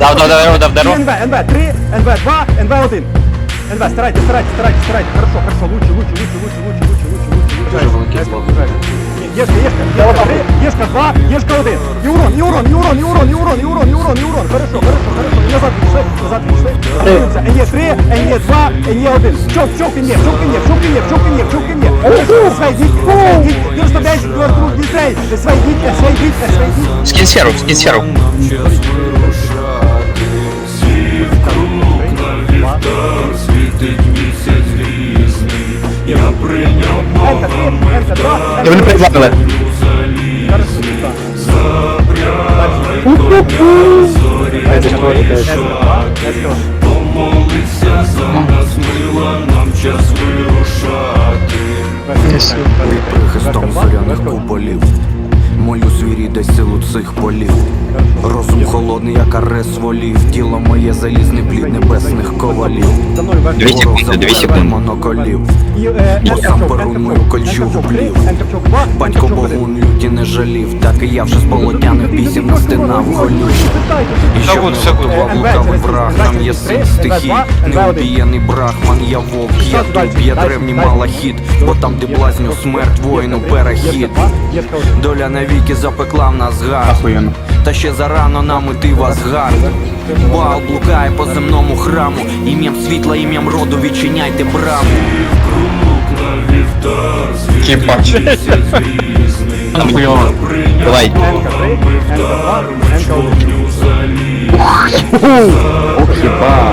Дав, дав, дав, дав, дав. НВ, НВ, 3, НВ 2, НВ 1. НВ, старайтесь, старайтесь, старайтесь, старайтесь. Хорошо, хорошо, лучше, лучше, лучше, лучше, лучше, лучше, лучше, лучше. Ешка. Ешка, Ешка, Ешка Ешка 2, Ешка 1. І урон, і урон, і урон, і урон, і урон, і урон, і урон, і урон. Хорошо, хорошо, хорошо. І назад відійшли, назад відійшли. Дивимося. НЕ 3, НЕ 2, НЕ 1. Чок, чок, НЕ, чок, НЕ, чок, НЕ, чок, НЕ, чок, НЕ. Хорошо, свайдіть, свайдіть. 95, квартрук, дітрей. Свайдіть, свайдіть, свайдіть. Скін сферу, скін сферу. Енка 3, Енка 2, І вони так. помолиться за нас, мила, нам час вирушати. Прихистом зоряних куполів Молю свій дай силу цих полів холодний, як арес волів. Тіло моє залізний плід небесних ковалів. Ну, дві секунди, секунди. моноколів. Бо сам перун мою кольчу гублів. Батько богун люті не жалів, так і я вже з болотяних пісім на в голю. І щоб не готував лукавий враг, нам є син стихій, неубіяний брахман, я вовк, я дуб, я древній малахіт, бо там, де блазню смерть, воїну перехід. Доля навіки запекла в нас гад. Та ще зарано нам іти в Асгард Бал блукає по земному храму Ім'ям світла, ім'ям роду відчиняйте браму Кіпач. Давай. Ох, хіба.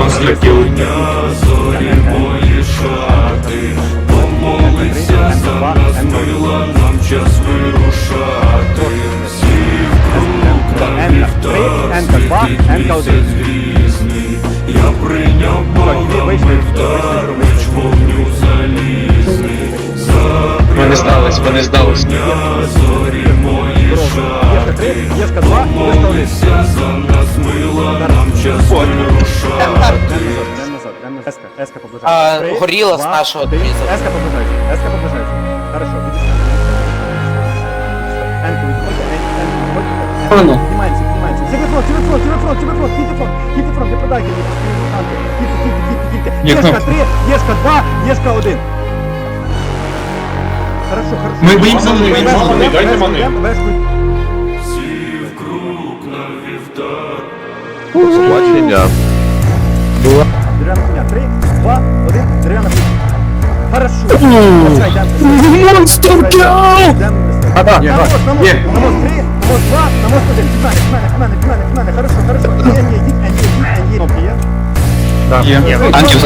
Помолиться за нас, мила, нам час вирушати. 3, енка 2, енка 1. Я прийняв богами вдар, меч вогню залізний. Вони здались, вони здались. Зорі мої шати, помолися за нас, мила нам час вирушати. Еска, еска поближає. Горіла з нашого Еска поближає, еска поближає. фронт, тільки фронт, тільки фронт, не подайте мені постійно танки. Тільки, тільки, тільки, тільки. Ні, Єшка кнопки. 3, Хорошо, хорошо. Ми боїмося, ми боїмося, вони, дайте вони. Сів круг на вівтар. Сплачення. Дерев'яна хуйня. Хорошо. Пускай, йдемо, А, да, На мост, на мост, на мост 3, на Хорошо, хорошо. Так. Є. Є. Анків.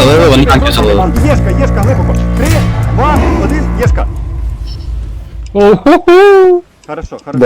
Єшка, єшка, глибоко. Три, два, один, єшка. Хорошо, хорошо.